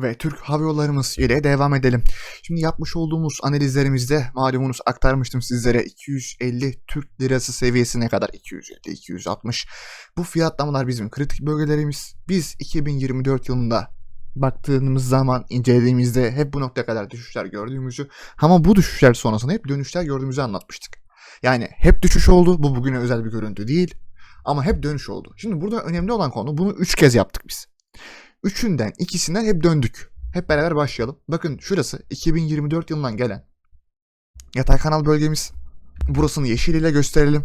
Ve Türk Hava Yollarımız ile devam edelim. Şimdi yapmış olduğumuz analizlerimizde malumunuz aktarmıştım sizlere 250 Türk Lirası seviyesine kadar 250, 260. Bu fiyatlamalar bizim kritik bölgelerimiz. Biz 2024 yılında baktığımız zaman incelediğimizde hep bu noktaya kadar düşüşler gördüğümüzü ama bu düşüşler sonrasında hep dönüşler gördüğümüzü anlatmıştık. Yani hep düşüş oldu. Bu bugüne özel bir görüntü değil. Ama hep dönüş oldu. Şimdi burada önemli olan konu bunu 3 kez yaptık biz. Üçünden ikisinden hep döndük. Hep beraber başlayalım. Bakın şurası 2024 yılından gelen yatay kanal bölgemiz. Burasını yeşil ile gösterelim.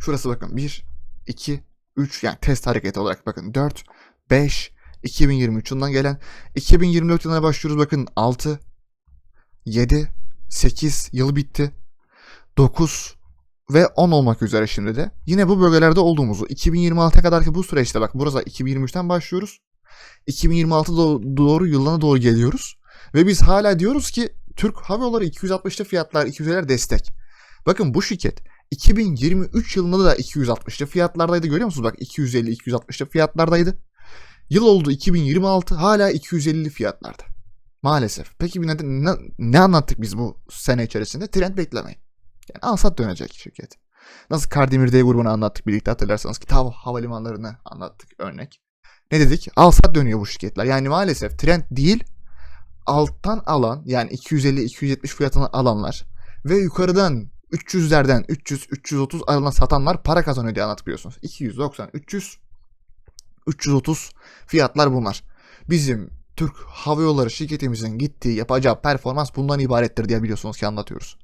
Şurası bakın 1, 2, 3 yani test hareketi olarak bakın 4, 5, 2023 yılından gelen 2024 yılına başlıyoruz bakın 6, 7, 8 yıl bitti. 9, ve 10 olmak üzere şimdi de. Yine bu bölgelerde olduğumuzu 2026'ya kadarki bu süreçte bak burası 2023'ten başlıyoruz. 2026 do- doğru yılına doğru geliyoruz. Ve biz hala diyoruz ki Türk Hava Yolları 260'lı fiyatlar 250'ler destek. Bakın bu şirket 2023 yılında da 260'lı fiyatlardaydı görüyor musunuz? Bak 250-260'lı fiyatlardaydı. Yıl oldu 2026 hala 250'li fiyatlarda. Maalesef. Peki neden, ne, ne anlattık biz bu sene içerisinde? Trend beklemeyin. Yani alsat dönecek şirket. Nasıl Kardemir D grubunu anlattık birlikte hatırlarsanız ki havalimanlarını anlattık örnek. Ne dedik? Alsat dönüyor bu şirketler. Yani maalesef trend değil alttan alan yani 250-270 fiyatına alanlar ve yukarıdan 300'lerden 300-330 aralığına satanlar para kazanıyor diye anlattık biliyorsunuz. 290, 300, 330 fiyatlar bunlar. Bizim Türk Hava Yolları şirketimizin gittiği yapacağı performans bundan ibarettir diye biliyorsunuz ki anlatıyoruz.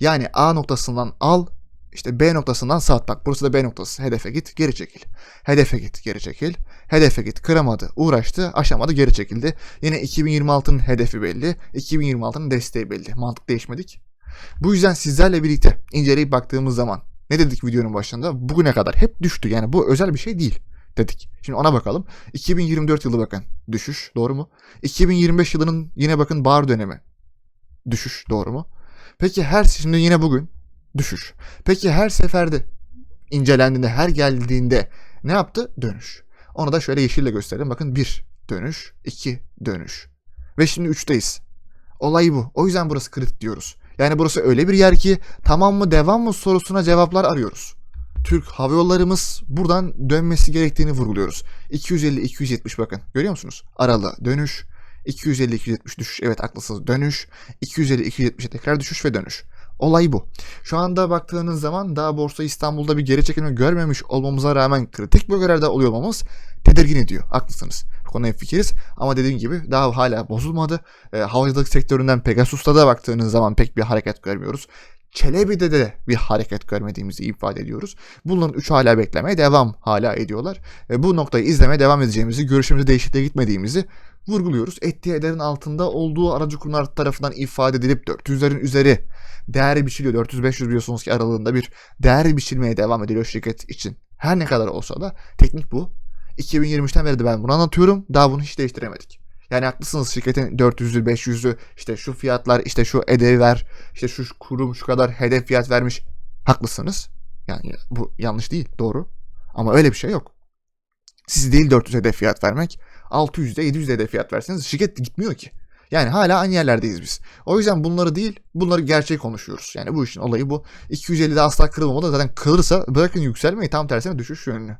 Yani A noktasından al, işte B noktasından sat. Bak burası da B noktası. Hedefe git, geri çekil. Hedefe git, geri çekil. Hedefe git, kıramadı, uğraştı, aşamadı, geri çekildi. Yine 2026'nın hedefi belli. 2026'nın desteği belli. Mantık değişmedik. Bu yüzden sizlerle birlikte inceleyip baktığımız zaman ne dedik videonun başında? Bugüne kadar hep düştü. Yani bu özel bir şey değil dedik. Şimdi ona bakalım. 2024 yılı bakın düşüş doğru mu? 2025 yılının yine bakın bahar dönemi düşüş doğru mu? Peki her şimdi yine bugün düşüş. Peki her seferde incelendiğinde, her geldiğinde ne yaptı? Dönüş. Onu da şöyle yeşille gösterelim. Bakın bir dönüş, iki dönüş. Ve şimdi üçteyiz. Olay bu. O yüzden burası kritik diyoruz. Yani burası öyle bir yer ki tamam mı devam mı sorusuna cevaplar arıyoruz. Türk Hava Yollarımız buradan dönmesi gerektiğini vurguluyoruz. 250-270 bakın. Görüyor musunuz? Aralı dönüş. 250-270 düşüş. Evet haklısınız dönüş. 250-270'e tekrar düşüş ve dönüş. Olay bu. Şu anda baktığınız zaman daha Borsa İstanbul'da bir geri çekilme görmemiş olmamıza rağmen kritik bölgelerde oluyor olmamız tedirgin ediyor. Haklısınız. Bu konuda fikiriz. Ama dediğim gibi daha hala bozulmadı. E, havacılık sektöründen Pegasus'ta da baktığınız zaman pek bir hareket görmüyoruz. Çelebi'de de bir hareket görmediğimizi ifade ediyoruz. Bunların üç hala beklemeye devam hala ediyorlar. E, bu noktayı izlemeye devam edeceğimizi, görüşümüzü değişikliğe gitmediğimizi vurguluyoruz. Ettiği ederin altında olduğu aracı kurumlar tarafından ifade edilip 400'lerin üzeri değer biçiliyor. 400-500 biliyorsunuz ki aralığında bir değer biçilmeye devam ediliyor şirket için. Her ne kadar olsa da teknik bu. 2023'ten beri de ben bunu anlatıyorum. Daha bunu hiç değiştiremedik. Yani haklısınız şirketin 400'ü 500'ü işte şu fiyatlar işte şu edevi ver işte şu kurum şu kadar hedef fiyat vermiş. Haklısınız. Yani bu yanlış değil doğru. Ama öyle bir şey yok. Siz değil 400 hedef fiyat vermek 600'de 700'de hedef fiyat verseniz şirket gitmiyor ki. Yani hala aynı yerlerdeyiz biz. O yüzden bunları değil, bunları gerçeği konuşuyoruz. Yani bu işin olayı bu. 250'de asla kırılmamalı. Zaten kırılırsa bırakın yükselmeyi tam tersine düşüş yönlü.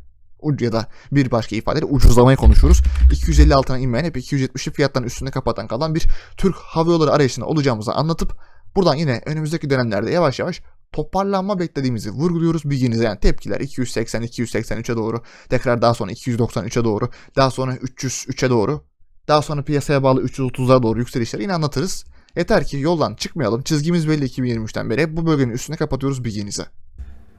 Ya da bir başka ifadeyle ucuzlamayı konuşuyoruz. 250 altına inmeyen hep 270'li fiyatların üstünde kapatan kalan bir Türk Hava Yolları arayışında olacağımızı anlatıp buradan yine önümüzdeki dönemlerde yavaş yavaş toparlanma beklediğimizi vurguluyoruz bilginize yani tepkiler 280 283'e doğru tekrar daha sonra 293'e doğru daha sonra 303'e doğru daha sonra piyasaya bağlı 330'lara doğru yükselişleri yine anlatırız. Yeter ki yoldan çıkmayalım. Çizgimiz belli 2023'ten beri. Bu bölgenin üstüne kapatıyoruz bilginize.